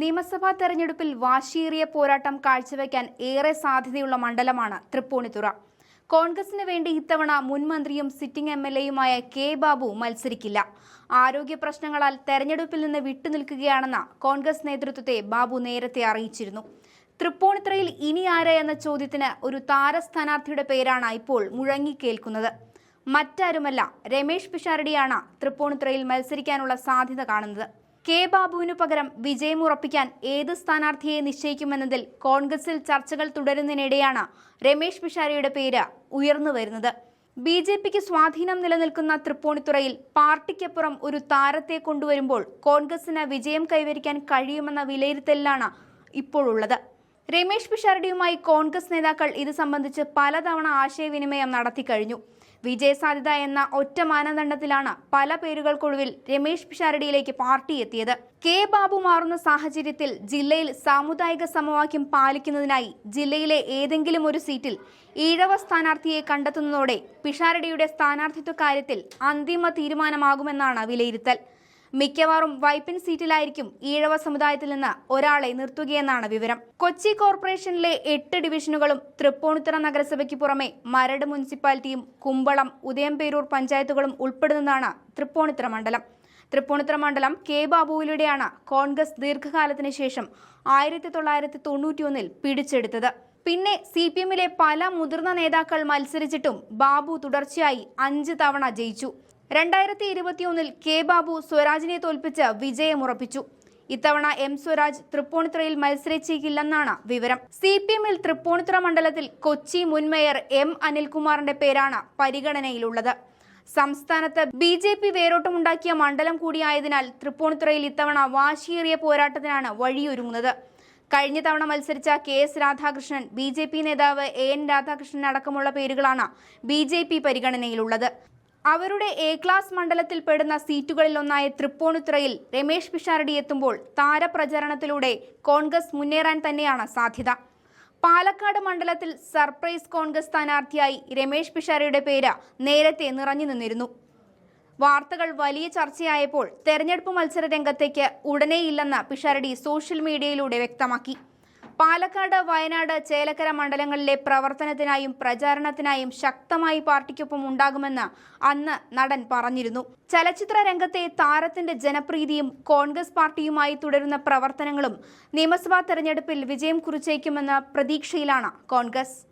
നിയമസഭാ തെരഞ്ഞെടുപ്പിൽ വാശിയേറിയ പോരാട്ടം കാഴ്ചവെക്കാൻ ഏറെ സാധ്യതയുള്ള മണ്ഡലമാണ് തൃപ്പൂണിത്തുറ. കോൺഗ്രസിന് വേണ്ടി ഇത്തവണ മുൻമന്ത്രിയും സിറ്റിംഗ് എം എൽ എയുമായ കെ ബാബു മത്സരിക്കില്ല. ആരോഗ്യ പ്രശ്നങ്ങളാൽ തെരഞ്ഞെടുപ്പിൽ നിന്ന് വിട്ടുനിൽക്കുകയാണെന്ന കോൺഗ്രസ് നേതൃത്വത്തെ ബാബു നേരത്തെ അറിയിച്ചിരുന്നു. തൃപ്പൂണിത്തുറയിൽ ഇനി ആര് എന്ന ചോദ്യത്തിന് ഒരു താര സ്ഥാനാർത്ഥിയുടെ പേരാണ് ഇപ്പോൾ മുഴങ്ങിക്കേൽക്കുന്നത്. മറ്റാരുമല്ല രമേഷ് പിഷാരടിയാണ് തൃപ്പൂണിത്തുറയിൽ മത്സരിക്കാനുള്ള സാധ്യത കാണുന്നത്. കെ ബാബുവിനു പകരം വിജയം ഉറപ്പിക്കാൻ ഏത് സ്ഥാനാർത്ഥിയെ നിശ്ചയിക്കുമെന്നതിൽ കോൺഗ്രസിൽ ചർച്ചകൾ തുടരുന്നതിനിടെയാണ് രമേശ് പിഷാരയുടെ പേര് ഉയർന്നു വരുന്നത്. ബി ജെ പിക്ക് സ്വാധീനം നിലനിൽക്കുന്ന തൃപ്പൂണിത്തുറയിൽ പാർട്ടിക്കപ്പുറം ഒരു താരത്തെ കൊണ്ടുവരുമ്പോൾ കോൺഗ്രസിന് വിജയം കൈവരിക്കാൻ കഴിയുമെന്ന വിലയിരുത്തലിലാണ് ഇപ്പോഴുള്ളത്. രമേശ് പിഷാരടിയുമായി കോൺഗ്രസ് നേതാക്കൾ ഇത് സംബന്ധിച്ച് പലതവണ ആശയവിനിമയം നടത്തിക്കഴിഞ്ഞു. വിജയസാധ്യത എന്ന ഒറ്റ മാനദണ്ഡത്തിലാണ് പല പേരുകൾക്കൊടുവിൽ രമേശ് പിഷാരടിയിലേക്ക് പാർട്ടി എത്തിയത്. കെ. ബാബു മാറുന്ന സാഹചര്യത്തിൽ ജില്ലയിൽ സാമുദായിക സമവാക്യം പാലിക്കുന്നതിനായി ജില്ലയിലെ ഏതെങ്കിലും ഒരു സീറ്റിൽ ഈഴവ സ്ഥാനാർത്ഥിയെ കണ്ടെത്തുന്നതോടെ പിഷാരടിയുടെ സ്ഥാനാർത്ഥിത്വ കാര്യത്തിൽ അന്തിമ തീരുമാനമാകുമെന്നാണ് വിലയിരുത്തൽ. മിക്കവാറും വൈപ്പിൻ സീറ്റിലായിരിക്കും ഈഴവ സമുദായത്തിൽ നിന്ന് ഒരാളെ നിർത്തുകയെന്നാണ് വിവരം. കൊച്ചി കോർപ്പറേഷനിലെ എട്ട് ഡിവിഷനുകളും തൃപ്പൂണിത്തുറ നഗരസഭയ്ക്ക് പുറമെ മരട് മുനിസിപ്പാലിറ്റിയും കുമ്പളം ഉദയംപേരൂർ പഞ്ചായത്തുകളും ഉൾപ്പെടുന്നതാണ് തൃപ്പൂണിത്തുറ മണ്ഡലം. തൃപ്പൂണിത്തുറ മണ്ഡലം കെ ബാബുവിലൂടെയാണ് കോൺഗ്രസ് ദീർഘകാലത്തിന് ശേഷം ആയിരത്തി തൊള്ളായിരത്തി തൊണ്ണൂറ്റിയൊന്നിൽ പിടിച്ചെടുത്തത്. പിന്നെ സി പി എമ്മിലെ പല മുതിർന്ന നേതാക്കൾ മത്സരിച്ചിട്ടും ബാബു തുടർച്ചയായി അഞ്ച് തവണ ജയിച്ചു. രണ്ടായിരത്തി ഇരുപത്തിയൊന്നിൽ കെ ബാബു സ്വരാജിനെ തോൽപ്പിച്ച് വിജയമുറപ്പിച്ചു. ഇത്തവണ എം സ്വരാജ് തൃപ്പൂണിത്തുറയിൽ മത്സരിച്ചേക്കില്ലെന്നാണ് വിവരം. സി പി എമ്മിൽ തൃപ്പൂണിത്തുറ മണ്ഡലത്തിൽ കൊച്ചി മുൻ മേയർ എം അനിൽകുമാറിന്റെ പേരാണ് പരിഗണനയിലുള്ളത്. സംസ്ഥാനത്ത് ബി ജെ പി വേരോട്ടമുണ്ടാക്കിയ മണ്ഡലം കൂടിയായതിനാൽ തൃപ്പൂണിത്തുറയിൽ ഇത്തവണ വാശിയേറിയ പോരാട്ടത്തിനാണ് വഴിയൊരുങ്ങുന്നത്. കഴിഞ്ഞ തവണ മത്സരിച്ച K S Radhakrishnan B J P നേതാവ് എ എൻ രാധാകൃഷ്ണൻ അടക്കമുള്ള പേരുകളാണ് ബി ജെ പി പരിഗണനയിലുള്ളത്. അവരുടെ എ ക്ലാസ് മണ്ഡലത്തിൽ പെടുന്ന സീറ്റുകളിലൊന്നായ തൃപ്പൂണിത്തുറയിൽ രമേശ് പിഷാരടി എത്തുമ്പോൾ താരപ്രചരണത്തിലൂടെ കോൺഗ്രസ് മുന്നേറാൻ തന്നെയാണ് സാധ്യത. പാലക്കാട് മണ്ഡലത്തിൽ സർപ്രൈസ് കോൺഗ്രസ് സ്ഥാനാർത്ഥിയായി രമേശ് പിഷാരയുടെ പേര് നേരത്തെ നിറഞ്ഞു നിന്നിരുന്നു. വാർത്തകൾ വലിയ ചർച്ചയായപ്പോൾ തെരഞ്ഞെടുപ്പ് മത്സര രംഗത്തേക്ക് ഉടനെയില്ലെന്ന് പിഷാരടി സോഷ്യൽ മീഡിയയിലൂടെ വ്യക്തമാക്കി. പാലക്കാട് വയനാട് ചേലക്കര മണ്ഡലങ്ങളിലെ പ്രവർത്തനത്തിനായും പ്രചാരണത്തിനായും ശക്തമായി പാർട്ടിക്കൊപ്പം ഉണ്ടാകുമെന്ന് അന്ന് നടൻ പറഞ്ഞിരുന്നു. ചലച്ചിത്ര രംഗത്തെ താരത്തിന്റെ ജനപ്രീതിയും കോൺഗ്രസ് പാർട്ടിയുമായി തുടരുന്ന പ്രവർത്തനങ്ങളും നിയമസഭാ തെരഞ്ഞെടുപ്പിൽ വിജയം കുറിച്ചേക്കുമെന്ന പ്രതീക്ഷയിലാണ് കോൺഗ്രസ്.